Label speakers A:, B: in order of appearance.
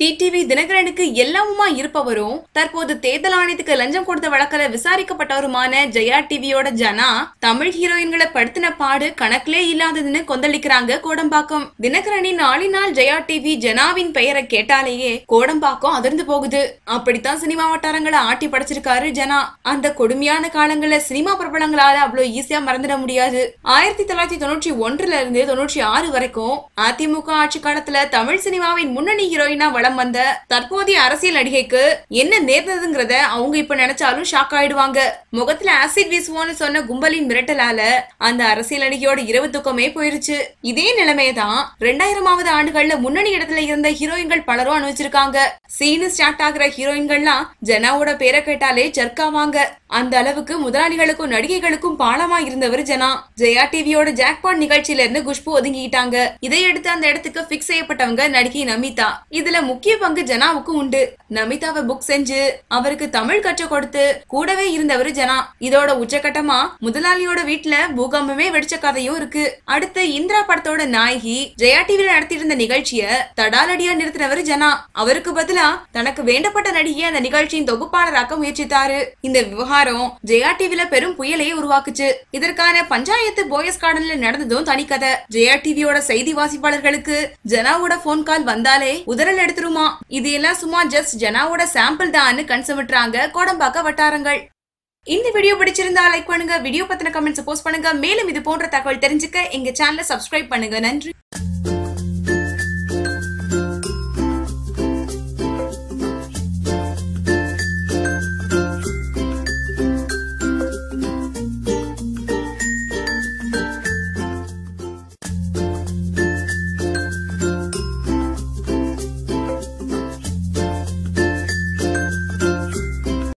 A: TTV தினகரனுக்கு எல்லாமுமா இருப்பவரும் தற்போது தேர்தல் ஆணையத்துக்கு லஞ்சம் கொடுத்த வழக்கில் விசாரிக்கப்பட்டவருமான ஜெயா டிவியோட ஜனா தமிழ் ஹீரோயின்களை படுத்தின பாடு கணக்கிலே இல்லாததுன்னு கொந்தளிக்கிறாங்க கோடம்பாக்கம். தினகரனின் நாளினால் ஜெயா டிவி ஜனாவின் பெயரை கேட்டாலேயே கோடம்பாக்கம் அதிர்ந்து போகுது. அப்படித்தான் சினிமா வட்டாரங்களை ஆட்டி படைச்சிருக்காரு ஜனா. அந்த கொடுமையான காலங்கள்ல சினிமா பிரபலங்களால அவ்வளவு ஈஸியா மறந்துட முடியாது. ஆயிரத்தி தொள்ளாயிரத்தி தொண்ணூற்றி ஒன்றுல இருந்து தொண்ணூற்றி ஆறு வரைக்கும் அதிமுக ஆட்சி காலத்துல தமிழ் சினிமாவின் முன்னணி ஹீரோயினா வளம் வந்த தற்போதைய அரசியல் நடிகைக்கு என்ன நேர்ந்ததுங்கிறத அவங்க இப்ப நினைச்சாலும் ஷாக் ஆயிடுவாங்க. முகத்துல ஆசிட் வீசுவோம்னு சொன்ன கும்பலின் மிரட்டலால அந்த அரசியல் நடிகையோட இரவு தூக்கமே போயிருச்சு. இதே நிலைமையதான் ரெண்டாயிரமாவது ஆண்டுகள்ல முன்னணி இடத்துல இருந்த ஹீரோயின்கள் பலரும் அனுபவிச்சிருக்காங்க. சீனு ஸ்டார்ட் ஆகுற ஹீரோயின்கள்லாம் ஜனாவோட பேரை கேட்டாலே ஜர்க்காவாங்க அந்த அளவுக்கு முதலாளிகளுக்கும் நடிகைகளுக்கும் பாலமா இருந்தவர் ஜனா. ஜெயா டிவியோட ஜாக்பாட் நிகழ்ச்சியில இருந்து குஷ்பு ஒதுங்கிட்டாங்க. இதையடுத்து அந்த இடத்துக்கு பிக்ஸ் செய்யப்பட்டவங்க நடிகை நமிதா. இதுல முக்கிய பங்கு ஜனாவுக்கு உண்டு. நமிதாவை புக் செஞ்சு அவருக்கு தமிழ் கற்றுக் கொடுத்து கூடவே இருந்தவர் ஜனா. இதோட உச்சகட்டமா முதலாளியோட வீட்டுல பூகம்பமே வெடிச்ச கதையும் இருக்கு. அடுத்து இந்திரா படத்தோட நாயகி ஜெயா டிவியில நடத்தியிருந்த நிகழ்ச்சிய தடாலடியா நிறுத்தினவர் ஜனா. அவருக்கு பதிலா தனக்கு வேண்டப்பட்ட நடிகை அந்த நிகழ்ச்சியின் தொகுப்பாளராக்க முயற்சித்தாரு. இந்த விவகாரம் ஜெயா டிவில பெரும் புயலையே உருவாக்குச்சு. இதற்கான பஞ்சாயத்து போயஸ் கார்டன்ல நடந்ததும் தனிக்கதை. ஜெயா டிவியோட செய்தி வாசிப்பாளர்களுக்கு ஜனாவோட போன் கால் வந்தாலே உதறல் எடுத்துருமா? இது எல்லாம் சும்மா ஜஸ்ட் ஜனாவோட சாம்பிள் தான் கன்சமிட்டுறாங்க கோடம்பாக்க வட்டாரங்கள். இந்த வீடியோ பிடிச்சிருந்தா லைக் பண்ணுங்க வீடியோ பத்தின கமெண்ட்ஸ் போஸ்ட் பண்ணுங்க. மேலும் இது போன்ற தகவல் தெரிஞ்சுக்க எங்க சேனலை சப்ஸ்கிரைப் பண்ணுங்க. நன்றி.